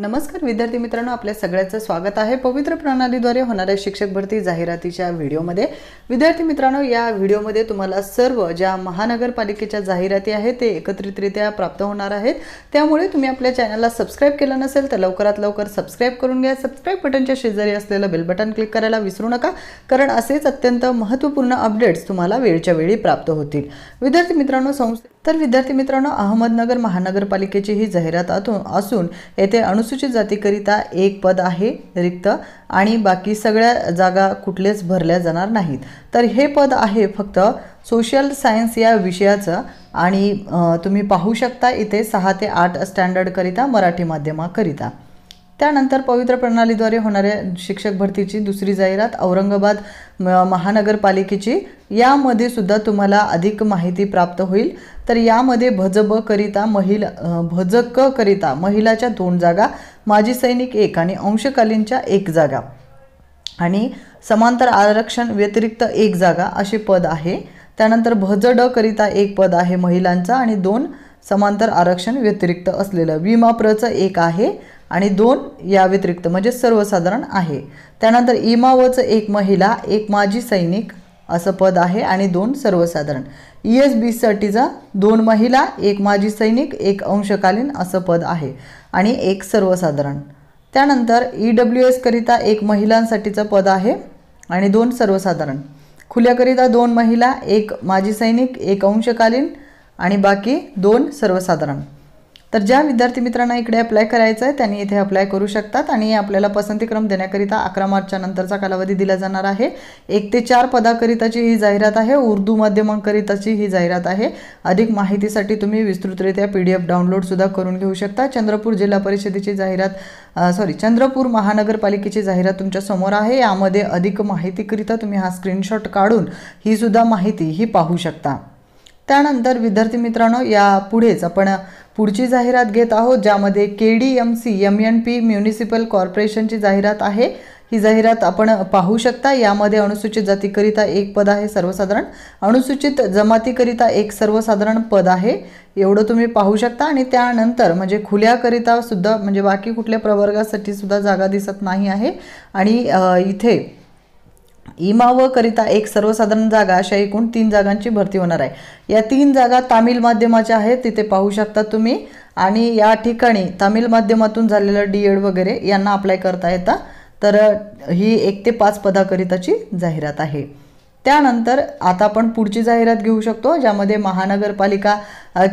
नमस्कार विद्यार्थी मित्रांनो आपल्या सगळ्याचं स्वागत आहे. पवित्र प्रणालीद्वारे होणाऱ्या शिक्षक भरती जाहिरातीच्या व्हिडिओमध्ये. विद्यार्थी मित्रांनो या व्हिडिओमध्ये तुम्हाला सर्व ज्या महानगरपालिकेच्या जाहिराती आहेत ते एकत्रितरित्या प्राप्त होणार आहेत. त्यामुळे तुम्ही आपल्या चॅनलला सबस्क्राईब केलं नसेल तर लवकरात लवकर सबस्क्राईब करून घ्या. सबस्क्राईब बटनच्या शेजारी असलेलं बेल बटन क्लिक करायला विसरू नका कारण असेच अत्यंत महत्त्वपूर्ण अपडेट्स तुम्हाला वेळच्या वेळी प्राप्त होतील. विद्यार्थी मित्रांनो संस्थे तर विद्यार्थी मित्रांनो अहमदनगर महानगरपालिकेची ही जाहिरात असून येथे अनुसूचित जातीकरिता एक पद आहे रिक्त आणि बाकी सगळ्या जागा कुठलेच भरल्या जाणार नाहीत. तर हे पद आहे फक्त सोशल सायन्स या विषयाचं आणि तुम्ही पाहू शकता इथे सहा ते आठ स्टँडर्डकरिता मराठी माध्यमाकरिता. त्यानंतर पवित्र प्रणालीद्वारे होणाऱ्या शिक्षक भरतीची दुसरी जाहिरात औरंगाबाद महानगरपालिकेची. यामध्ये सुद्धा तुम्हाला अधिक माहिती प्राप्त होईल. तर यामध्ये भजब करिता महिला भजक करिता महिलाच्या दोन जागा माजी सैनिक एक आणि अंशकालीनच्या एक जागा. आणि समांतर आरक्षण व्यतिरिक्त एक जागा असे पद आहे. त्यानंतर भजड करिता एक पद आहे महिलांचा आणि दोन समांतर आरक्षण व्यतिरिक्त असलेलं विमा प्रचं एक आहे आणि दोन या व्यतिरिक्त म्हणजे सर्वसाधारण आहे. त्यानंतर इमावचं एक महिला एक माजी सैनिक असं पद आहे आणि दोन सर्वसाधारण. ई एस बीसाठीचा दोन महिला एक माजी सैनिक एक अंशकालीन असं पद आहे आणि एक सर्वसाधारण. त्यानंतर ई डब्ल्यू एसकरिता एक महिलांसाठीचं पद आहे आणि दोन सर्वसाधारण. खुल्याकरिता दोन महिला एक माजी सैनिक एक अंशकालीन आणि बाकी दोन सर्वसाधारण. तर ज्या विद्यार्थी मित्रांना इकडे अप्लाय करायचं आहे त्यांनी इथे अप्लाय करू शकतात आणि आपल्याला पसंतीक्रम देण्याकरिता अकरा मार्चच्या नंतरचा कालावधी दिला जाणार आहे. एक ते चार पदाकरिताची ही जाहिरात आहे उर्दू माध्यमांकरिताची ही जाहिरात आहे. अधिक माहितीसाठी तुम्ही विस्तृतरित्या पी डी एफ डाउनलोडसुद्धा करून घेऊ शकता. चंद्रपूर जिल्हा परिषदेची जाहिरात सॉरी चंद्रपूर महानगरपालिकेची जाहिरात तुमच्यासमोर आहे. यामध्ये अधिक माहितीकरिता तुम्ही हा स्क्रीनशॉट काढून ही सुद्धा माहिती ही पाहू शकता. त्यानंतर विद्यार्थी मित्रांनो या पुढेच आपण पुढची जाहिरात घेत आहोत ज्यामध्ये K D M C M N P municipal कॉर्पोरेशनची जाहिरात आहे. ही जाहिरात आपण पाहू शकता. यामध्ये अनुसूचित जातीकरिता एक पद आहे सर्वसाधारण. अनुसूचित जमातीकरिता एक सर्वसाधारण पद आहे. एवढं तुम्ही पाहू शकता. आणि त्यानंतर म्हणजे खुल्याकरिता सुद्धा म्हणजे बाकी कुठल्या प्रवर्गासाठी सुद्धा जागा दिसत नाही आहे. आणि इथे इमा व करिता एक सर्वसाधारण जागा अशा एकूण तीन जागांची भरती होणार आहे. या तीन जागा तामिळ माध्यमाच्या आहेत तिथे पाहू शकता तुम्ही. आणि या ठिकाणी तामिळ माध्यमातून झालेलं डी एड वगैरे यांना अप्लाय करता येतं. तर ही एक ते पाच पदाकरिताची जाहिरात आहे. त्यानंतर आता आपण पुढची जाहिरात घेऊ शकतो ज्यामध्ये महानगरपालिका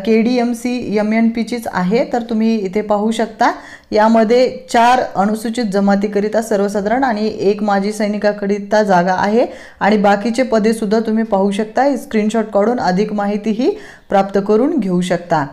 K D M C M N पीचीच आहे. तर तुम्ही इथे पाहू शकता यामध्ये चार अनुसूचित जमातीकरिता सर्वसाधारण आणि एक माजी सैनिकाकरिता जागा आहे. आणि बाकीचे पदेसुद्धा तुम्ही पाहू शकता. स्क्रीनशॉट काढून अधिक माहितीही प्राप्त करून घेऊ शकता.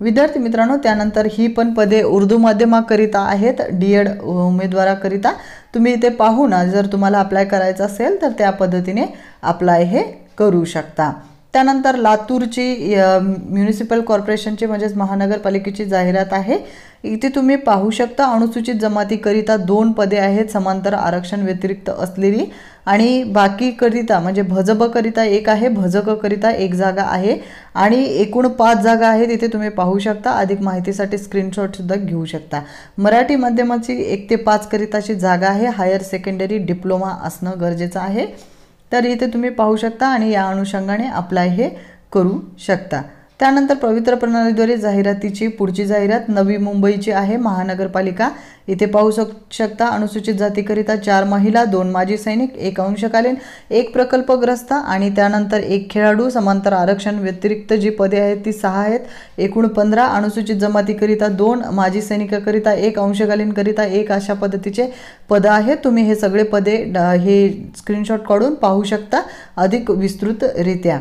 विद्यार्थी मित्रांनो त्यानंतर ही पण पदे उर्दू माध्यमाकरिता आहेत. डी एड उमेदवाराकरिता. तुम्ही इथे पाहू ना जर तुम्हाला अप्लाय करायचं असेल तर त्या पद्धतीने अप्लाय हे करू शकता. त्यानंतर लातूरची म्युनिसिपल कॉर्पोरेशनची म्हणजेच महानगरपालिकेची जाहिरात आहे. इथे तुम्ही पाहू शकता अनुसूचित जमातीकरिता दोन पदे आहेत समांतर आरक्षण व्यतिरिक्त असलेली. आणि बाकीकरिता म्हणजे भजबकरिता एक आहे भजककरिता एक जागा आहे. आणि एकूण पाच जागा आहेत इथे तुम्ही पाहू शकता. अधिक माहितीसाठी स्क्रीनशॉटसुद्धा घेऊ शकता. मराठी माध्यमाची एक ते पाचकरिताची जागा आहे. हायर सेकंडरी डिप्लोमा असणं गरजेचं आहे. तर इथे तुम्ही पाहू शकता आणि या अनुषंगाने अप्लाय हे करू शकता. त्यानंतर पवित्र प्रणालीद्वारे जाहिरातीची पुढची जाहिरात नवी मुंबईची आहे महानगरपालिका. इथे पाहू शकता अनुसूचित जातीकरिता चार महिला दोन माजी सैनिक एक अंशकालीन एक प्रकल्पग्रस्त आणि त्यानंतर एक खेळाडू समांतर आरक्षण व्यतिरिक्त जी पदे आहेत ती सहा आहेत. एकूण पंधरा अनुसूचित जमातीकरिता दोन माजी सैनिकाकरिता एक अंशकालीनकरिता एक अशा पद्धतीचे पदं आहेत. तुम्ही हे सगळे पदे ड- हे स्क्रीनशॉट काढून पाहू शकता अधिक विस्तृतरित्या.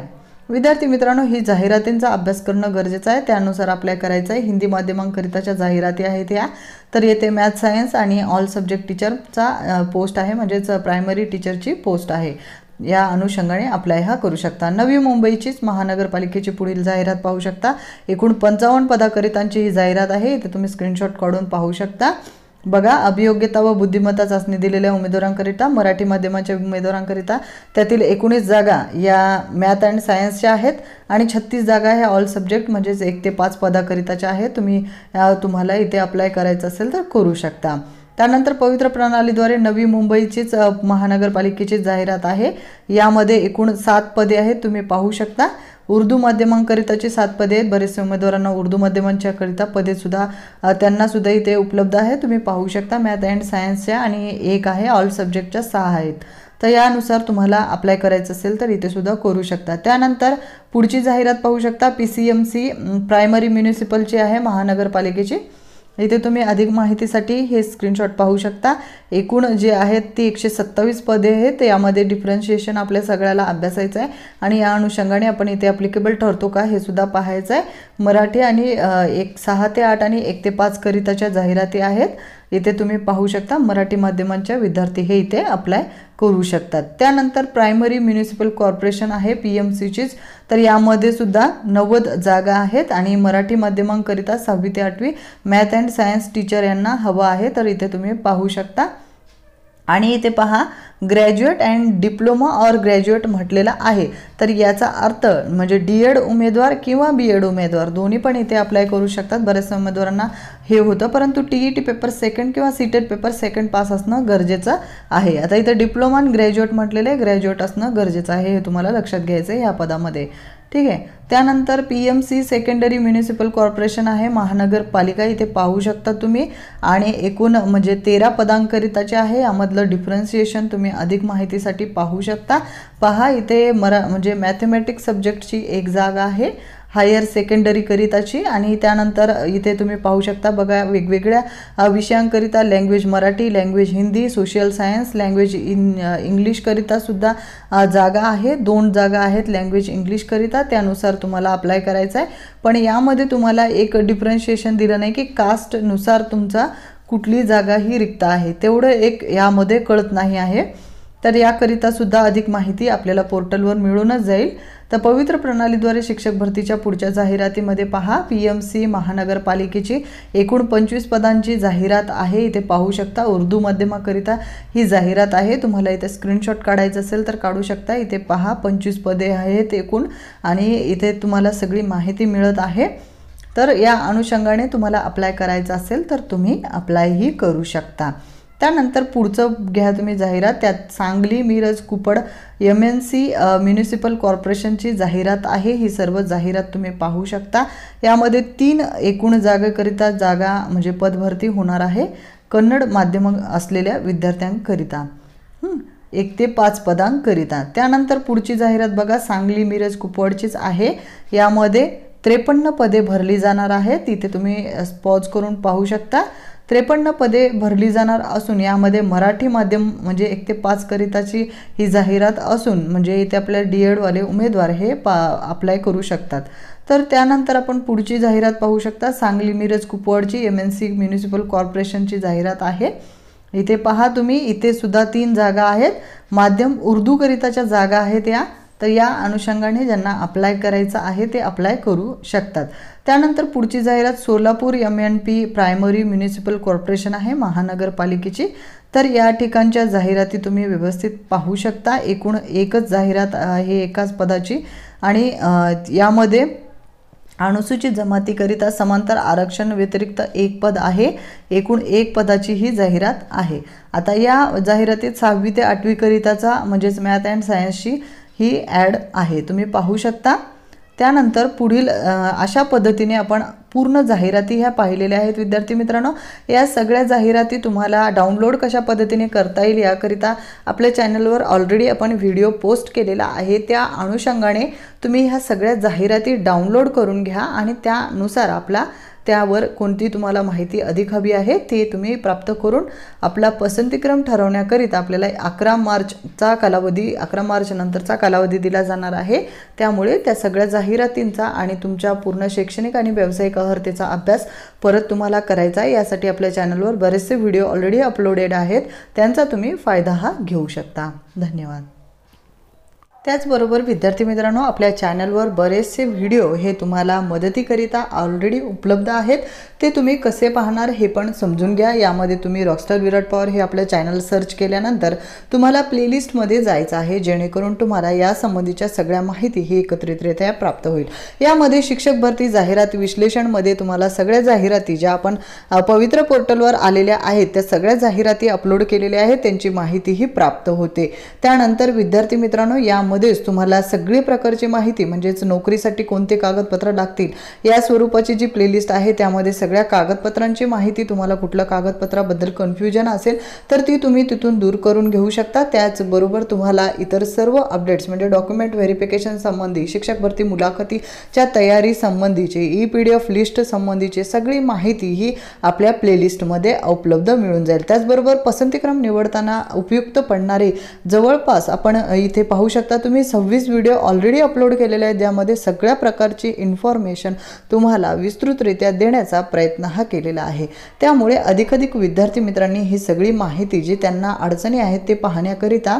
विद्यार्थी मित्रांनो ही जाहिरातींचा अभ्यास करणं गरजेचं आहे. त्यानुसार अप्लाय करायचं आहे हिंदी माध्यमांकरिताच्या जाहिराती आहेत या तर येथे मॅथ सायन्स आणि ऑल सब्जेक्ट टीचरचा पोस्ट आहे. म्हणजेच प्रायमरी टीचरची पोस्ट आहे. या अनुषंगाने अप्लाय हा करू शकता. नवी मुंबईचीच महानगरपालिकेची पुढील जाहिरात पाहू शकता. एकूण पंचावन्न पदाकरितांची ही जाहिरात आहे. इथे तुम्ही स्क्रीनशॉट काढून पाहू शकता. बघा अभियोग्यता व बुद्धिमत्ता चाचणी दिलेल्या उमेदवारांकरिता मराठी माध्यमाच्या उमेदवारांकरिता त्यातील एकोणीस जागा या मॅथ अँड सायन्सच्या आहेत आणि छत्तीस जागा ह्या ऑल सब्जेक्ट म्हणजेच एक ते पाच पदाकरिताच्या आहेत. तुम्ही तुम्हाला इथे अप्लाय करायचं असेल तर करू शकता. त्यानंतर पवित्र प्रणालीद्वारे नवी मुंबईचीच महानगरपालिकेची जाहिरात आहे. यामध्ये एकूण सात पदे आहेत तुम्ही पाहू शकता. उर्दू माध्यमांकरिताची सात पदे आहेत. बरेचसे उमेदवारांना उर्दू माध्यमांच्याकरिता पदेसुद्धा त्यांनासुद्धा इथे उपलब्ध आहे तुम्ही पाहू शकता मॅथ अँड सायन्सच्या आणि एक आहे ऑल सब्जेक्टच्या सहा आहेत. तर यानुसार तुम्हाला अप्लाय करायचं असेल तर इथे सुद्धा करू शकता. त्यानंतर पुढची जाहिरात पाहू शकता P C M C primary म्युनिसिपलची आहे महानगरपालिकेची. इथे तुम्ही अधिक माहितीसाठी हे स्क्रीनशॉट पाहू शकता. एकूण जे आहेत ती एकशे सत्तावीस पदे आहेत. यामध्ये डिफरन्शिएशन आपल्या सगळ्याला अभ्यासायचं आहे. आणि या अनुषंगाने आपण इथे ॲप्लिकेबल ठरतो का हे सुद्धा पाहायचं आहे. मराठी आणि एक सहा ते आठ आणि एक ते पाच करिताच्या जाहिराती आहेत. इथे तुम्ही पाहू शकता मराठी माध्यमांच्या विद्यार्थी हे इथे अप्लाय करू शकतात. त्यानंतर प्रायमरी म्युनिसिपल कॉर्पोरेशन आहे पी एम सीचीच तर यामध्ये सुद्धा नव्वद जागा आहेत आणि मराठी माध्यमांकरिता सहावी ते आठवी मॅथ अँड सायन्स टीचर यांना हवं आहे. तर इथे तुम्ही पाहू शकता आणि इथे पहा graduate and diploma or graduate म्हटलेला आहे. तर याचा अर्थ म्हणजे डी एड उमेदवार किंवा बी एड उमेदवार दोन्ही पण इथे अप्लाय करू शकतात. बऱ्याचशा उमेदवारांना हे होतं परंतु T E T paper second किंवा C TET paper second pass असणं गरजेचं आहे. आता इथे डिप्लोमा आणि ग्रॅज्युएट म्हटलेले ग्रॅज्युएट असणं गरजेचं आहे हे तुम्हाला लक्षात घ्यायचं आहे ह्या पदामध्ये. ठीक आहे. त्यानंतर P M C secondary municipal corporation आहे महानगरपालिका इथे पाहू शकता तुम्ही. आणि एकूण म्हणजे तेरा पदांकरिताचे आहे यामधलं डिफरन्सिएशन तुम्ही अधिक माहितीसाठी पाहू शकता. पहा इथे मरा म्हणजे मॅथमॅटिक्स सब्जेक्टची एक जागा आहे. हायर सेकंडरीकरिताची आणि त्यानंतर इथे तुम्ही पाहू शकता बघा वेगवेगळ्या विषयांकरिता language Marathi language Hindi social science language in इंग्लिशकरिता सुद्धा जागा आहे दोन जागा आहेत लँग्वेज इंग्लिशकरिता त्यानुसार तुम्हाला अप्लाय करायचं आहे पण यामध्ये तुम्हाला एक डिफरन्शिएशन दिलं नाही की कास्टनुसार तुमचा कुठली जागा ही रिक्त आहे. तेवढं एक यामध्ये कळत नाही आहे. तर याकरिता सुद्धा अधिक माहिती आपल्याला पोर्टलवर मिळूनच जाईल. तर पवित्र प्रणालीद्वारे शिक्षक भरतीच्या पुढच्या जाहिरातीमध्ये पहा पी एम सी महानगरपालिकेची एकूण पंचवीस पदांची जाहिरात आहे. इथे पाहू शकता उर्दू माध्यमाकरिता ही जाहिरात आहे. तुम्हाला इथे स्क्रीनशॉट काढायचं असेल तर काढू शकता. इथे पहा पंचवीस पदे आहेत एकूण आणि इथे तुम्हाला सगळी माहिती मिळत आहे. तर या अनुषंगाने तुम्हाला अप्लाय करायचं असेल तर तुम्ही अप्लायही करू शकता. त्यानंतर पुढचं घ्या तुम्ही जाहिरात. त्यात Sangli Miraj Kupwad M N C municipal कॉर्पोरेशनची जाहिरात आहे. ही सर्व जाहिरात तुम्ही पाहू शकता. यामध्ये तीन एकूण जागेकरिता जागा म्हणजे पदभरती होणार आहे. कन्नड माध्यम असलेल्या विद्यार्थ्यांकरिता. एक ते पाच पदांकरिता. त्यानंतर पुढची जाहिरात बघा. सांगली मिरज कुपवाडचीच आहे. यामध्ये त्रेपन्न पदे भरली जाणार आहेत. तिथे तुम्ही पॉज करून पाहू शकता. त्रेपन्न पदे भरली जाणार असून यामध्ये मराठी माध्यम म्हणजे एक ते पाच करिताची ही जाहिरात असून म्हणजे इथे आपल्या डी एडवाले उमेदवार हे पा अप्लाय करू शकतात. तर त्यानंतर आपण पुढची जाहिरात पाहू शकता. सांगली मिरज कुपवाडची एम एन सी म्युनिसिपल कॉर्पोरेशनची जाहिरात आहे. इथे पहा तुम्ही इथे सुद्धा तीन जागा आहेत. माध्यम उर्दूकरिताच्या जागा आहेत या. तर या अनुषंगाने ज्यांना अप्लाय करायचं आहे ते अप्लाय करू शकतात. त्यानंतर पुढची जाहिरात Solapur M N P primary municipal corporation आहे महानगरपालिकेची. तर या ठिकाणच्या जाहिराती तुम्ही व्यवस्थित पाहू शकता. एकूण एकच जाहिरात आहे एकाच पदाची. आणि यामध्ये अनुसूचित जमातीकरिता समांतर आरक्षण व्यतिरिक्त एक पद आहे. एकूण एक पदाची ही जाहिरात आहे. आता या जाहिरातीत सहावी ते आठवीकरिताचा म्हणजेच मॅथ अँड सायन्सची ही ॲड आहे. तुम्ही पाहू शकता. त्यानंतर पुढील अशा पद्धतीने आपण पूर्ण जाहिराती ह्या पाहिलेल्या आहेत. विद्यार्थी मित्रांनो या सगळ्या जाहिराती तुम्हाला डाउनलोड कशा पद्धतीने करता येईल याकरिता आपल्या चॅनलवर ऑलरेडी आपण व्हिडिओ पोस्ट केलेला आहे. त्या अनुषंगाने तुम्ही ह्या सगळ्या जाहिराती डाउनलोड करून घ्या आणि त्यानुसार आपला त्यावर कोणती तुम्हाला माहिती अधिक हवी आहे ती तुम्ही प्राप्त करून आपला पसंतीक्रम ठरवण्याकरिता आपल्याला अकरा मार्चचा कालावधी अकरा मार्च नंतरचा कालावधी दिला जाणार आहे. त्यामुळे त्या सगळ्या जाहिरातींचा आणि तुमच्या पूर्ण शैक्षणिक आणि व्यावसायिक अर्हतेचा अभ्यास परत तुम्हाला करायचा आहे. यासाठी आपल्या चॅनलवर बरेचसे व्हिडिओ ऑलरेडी अपलोडेड आहेत. त्यांचा तुम्ही फायदा हा घेऊ शकता. धन्यवाद. त्याचबरोबर विद्यार्थी मित्रांनो आपल्या चॅनलवर बरेचसे व्हिडिओ हे तुम्हाला मदतीकरिता ऑलरेडी उपलब्ध आहेत. ते तुम्ही कसे पाहणार हे पण समजून घ्या. यामध्ये तुम्ही रॉकस्टार विराट पॉवर हे आपलं चॅनल सर्च केल्यानंतर तुम्हाला प्लेलिस्टमध्ये जायचं आहे जेणेकरून तुम्हाला या संबंधीच्या सगळ्या माहिती ही एकत्रितरित्या प्राप्त होईल. यामध्ये शिक्षक भरती जाहिरात विश्लेषणमध्ये तुम्हाला सगळ्या जाहिराती ज्या आपण पवित्र पोर्टलवर आलेल्या आहेत त्या सगळ्या जाहिराती अपलोड केलेल्या आहेत त्यांची माहितीही प्राप्त होते. त्यानंतर विद्यार्थी मित्रांनो या यामध्येच तुम्हाला सगळी प्रकारची माहिती म्हणजेच नोकरीसाठी कोणते कागदपत्र लागतील या स्वरूपाची जी प्लेलिस्ट आहे त्यामध्ये सगळ्या कागदपत्रांची माहिती तुम्हाला कुठल्या कागदपत्राबद्दल कन्फ्युजन असेल तर ती तुम्ही तिथून दूर करून घेऊ शकता. त्याचबरोबर तुम्हाला इतर सर्व अपडेट्स म्हणजे डॉक्युमेंट व्हेरिफिकेशन संबंधी शिक्षक भरती मुलाखतीच्या तयारी संबंधीचे E P D F list संबंधीचे सगळी माहिती ही आपल्या प्लेलिस्टमध्ये उपलब्ध मिळून जाईल. त्याचबरोबर पसंतीक्रम निवडताना उपयुक्त पडणारे जवळपास आपण इथे पाहू शकता तुम्ही सव्वीस व्हिडिओ ऑलरेडी अपलोड केलेले आहेत ज्यामध्ये सगळ्या प्रकारची इन्फॉर्मेशन तुम्हाला विस्तृतरित्या देण्याचा प्रयत्न हा केलेला आहे. त्यामुळे अधिकाधिक विद्यार्थी मित्रांनी ही सगळी माहिती जी त्यांना अडचणी आहेत ते पाहण्याकरिता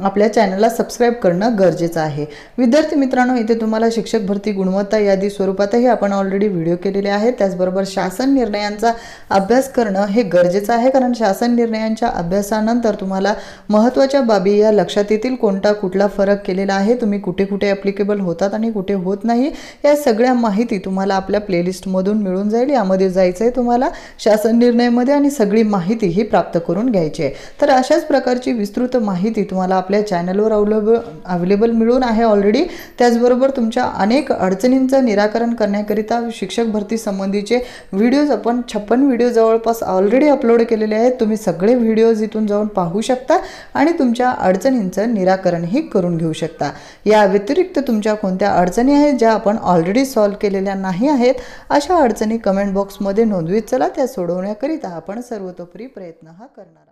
आपल्या चॅनलला सबस्क्राईब करणं गरजेचं आहे. विद्यार्थी मित्रांनो इथे तुम्हाला शिक्षक भरती गुणवत्ता यादी स्वरूपातही आपण ऑलरेडी व्हिडिओ केलेले आहेत. त्याचबरोबर शासन निर्णयांचा अभ्यास करणं हे गरजेचं आहे कारण शासन निर्णयांच्या अभ्यासानंतर तुम्हाला महत्त्वाच्या बाबी या लक्षात येतील. कोणता कुठला फरक केलेला आहे तुम्ही कुठे कुठे ॲप्लिकेबल होतात आणि कुठे होत नाही या सगळ्या माहिती तुम्हाला आपल्या प्लेलिस्टमधून मिळून जाईल. यामध्ये जायचं आहे तुम्हाला शासन निर्णयामध्ये आणि सगळी माहिती ही प्राप्त करून घ्यायची आहे. तर अशाच प्रकारची विस्तृत माहिती तुम्हाला आपल्या चॅनलवर अवेलेबल अवेलेबल मिळून आहे ऑलरेडी त्याचबरोबर तुमच्या अनेक अडचणींचं निराकरण करण्याकरिता शिक्षक भरती संबंधीचे व्हिडिओज आपण छप्पन व्हिडिओ जवळपास ऑलरेडी अपलोड केलेले आहेत. तुम्ही सगळे व्हिडिओज इथून जाऊन पाहू शकता आणि तुमच्या अडचणींचं निराकरणही करून घेऊ शकता. या व्यतिरिक्त तुमच्या कोणत्या अडचणी आहेत ज्या आपण ऑलरेडी सॉल्व्ह केलेल्या नाही आहेत अशा अडचणी कमेंट बॉक्समध्ये नोंदवीत चला. त्या सोडवण्याकरिता आपण सर्वतोपरी प्रयत्न हा करणार